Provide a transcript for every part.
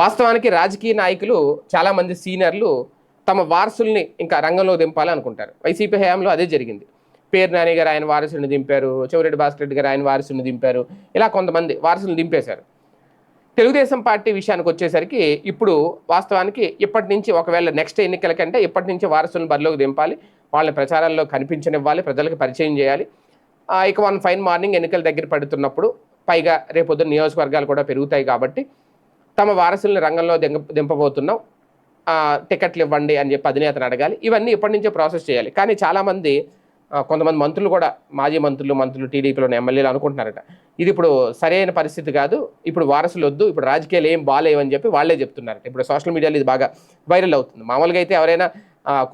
వాస్తవానికి రాజకీయ నాయకులు చాలామంది సీనియర్లు తమ వారసుల్ని ఇంకా రంగంలో దింపాలనుకుంటారు. వైసీపీ హయాంలో అదే జరిగింది. పేరు నాని గారు ఆయన వారసుని దింపారు చెవిరెడ్డి భాస్కర్ రెడ్డి గారు ఆయన వారసుని దింపారు ఇలా కొంతమంది వారసులను దింపేశారు. తెలుగుదేశం పార్టీ విషయానికి వచ్చేసరికి ఇప్పుడు వాస్తవానికి ఇప్పటి నుంచి ఒకవేళ నెక్స్ట్ ఎన్నికల కంటే ఇప్పటి నుంచి వారసులను బరిలోకి దింపాలి వాళ్ళని ప్రచారాల్లో కనిపించనివ్వాలి ప్రజలకు పరిచయం చేయాలి. ఇక వన్ ఫైన్ మార్నింగ్ ఎన్నికల దగ్గర పడుతున్నప్పుడు పైగా రేపొద్దున నియోజకవర్గాలు కూడా పెరుగుతాయి కాబట్టి తమ వారసుల్ని రంగంలో దింప దింపబోతున్నాం. టికెట్లు ఇవ్వండి అని చెప్పి అధినేతను అడగాలి. ఇవన్నీ ఇప్పటి నుంచే ప్రాసెస్ చేయాలి. కానీ చాలామంది కొంతమంది మంత్రులు కూడా మాజీ మంత్రులు మంత్రులు టీడీపీలోని ఎమ్మెల్యేలు అనుకుంటున్నారట. ఇది ఇప్పుడు సరైన పరిస్థితి కాదు. ఇప్పుడు వారసులు వద్దు. ఇప్పుడు రాజకీయాలు ఏం బాగాలేవని చెప్పి వాళ్ళే చెప్తున్నారట. ఇప్పుడు సోషల్ మీడియాలో ఇది బాగా వైరల్ అవుతుంది. మామూలుగా అయితే ఎవరైనా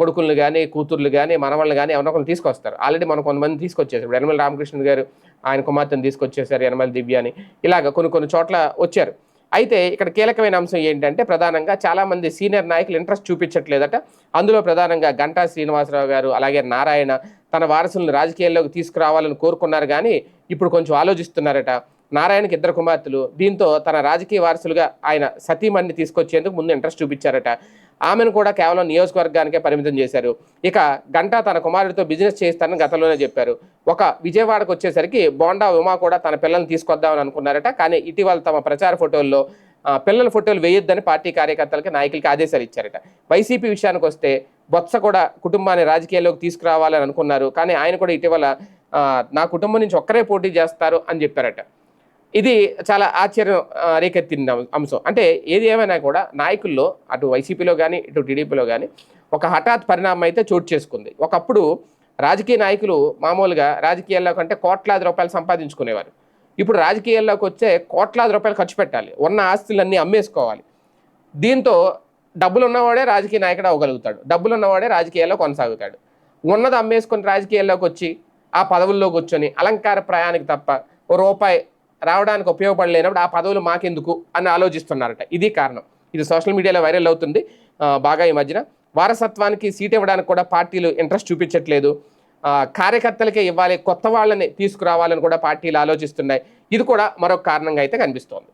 కొడుకులను కానీ కూతుర్లు కానీ మనవాళ్ళు కానీ ఎవరైనా ఒకరిని తీసుకొస్తారు. ఆల్రెడీ మనం కొంతమంది తీసుకొచ్చేసారు. ఇప్పుడు యనమల రామకృష్ణ గారు ఆయన కుమార్తెను తీసుకొచ్చేసారు యనమల దివ్య అని. ఇలాగ కొన్ని కొన్ని చోట్ల వచ్చారు. అయితే ఇక్కడ కీలకమైన అంశం ఏంటంటే ప్రధానంగా చాలామంది సీనియర్ నాయకులు ఇంట్రెస్ట్ చూపించట్లేదట. అందులో ప్రధానంగా గంటా శ్రీనివాసరావు గారు అలాగే నారాయణ తన వారసులను రాజకీయాల్లోకి తీసుకురావాలని కోరుకున్నారు కానీ ఇప్పుడు కొంచెం ఆలోచిస్తున్నారట. నారాయణకి ఇద్దరు కుమార్తెలు. దీంతో తన రాజకీయ వారసులుగా ఆయన సతీమణిని తీసుకొచ్చేందుకు ముందు ఇంట్రెస్ట్ చూపించారట. ఆమెను కూడా కేవలం నియోజకవర్గానికే పరిమితం చేశారు. ఇక గంటా తన కుమారుడితో బిజినెస్ చేస్తానని గతంలోనే చెప్పారు. ఒక విజయవాడకు వచ్చేసరికి బోండా ఉమా కూడా తన పిల్లల్ని తీసుకొద్దామని అనుకున్నారట. కానీ ఇటీవల తమ ప్రచార ఫోటోల్లో పిల్లల ఫోటోలు వేయొద్దని పార్టీ కార్యకర్తలకి నాయకులకి ఆదేశాలు ఇచ్చారట. వైసీపీ విషయానికి వస్తే బొత్స కూడా కుటుంబాన్ని రాజకీయాల్లోకి తీసుకురావాలని అనుకున్నారు. కానీ ఆయన కూడా ఇటీవల నా కుటుంబం నుంచి ఒక్కరే పోటీ చేస్తారు అని చెప్పారట. ఇది చాలా ఆశ్చర్యం రేకెత్తింది రేకెత్తిన అంశం. అంటే ఏది ఏమైనా కూడా నాయకుల్లో అటు వైసీపీలో కానీ ఇటు టీడీపీలో కానీ ఒక హఠాత్ పరిణామం అయితే చోటు చేసుకుంది. ఒకప్పుడు రాజకీయ నాయకులు మామూలుగా రాజకీయాల్లో కంటే కోట్లాది రూపాయలు సంపాదించుకునేవారు. ఇప్పుడు రాజకీయాల్లోకి వచ్చే కోట్లాది రూపాయలు ఖర్చు పెట్టాలి. ఉన్న ఆస్తులన్నీ అమ్మేసుకోవాలి. దీంతో డబ్బులు ఉన్నవాడే రాజకీయ నాయకుడు అవ్వగలుగుతాడు. డబ్బులు ఉన్నవాడే రాజకీయాల్లో కొనసాగుతాడు. ఉన్నది అమ్మేసుకొని రాజకీయాల్లోకి వచ్చి ఆ పదవుల్లోకి కూర్చొని అలంకార ప్రయాణికి తప్ప ఓ రూపాయి రావడానికి ఉపయోగపడలేనప్పుడు ఆ పదవులు మాకెందుకు అని ఆలోచిస్తున్నారట. ఇది కారణం. ఇది సోషల్ మీడియాలో వైరల్ అవుతుంది. బాగా ఈ మధ్యన. వారసత్వానికి సీట్ ఇవ్వడానికి కూడా పార్టీలు ఇంట్రెస్ట్ చూపించట్లేదు. కార్యకర్తలకే ఇవ్వాలి కొత్త వాళ్ళని తీసుకురావాలని కూడా పార్టీలు ఆలోచిస్తున్నాయి. ఇది కూడా మరొక కారణంగా అయితే కనిపిస్తోంది.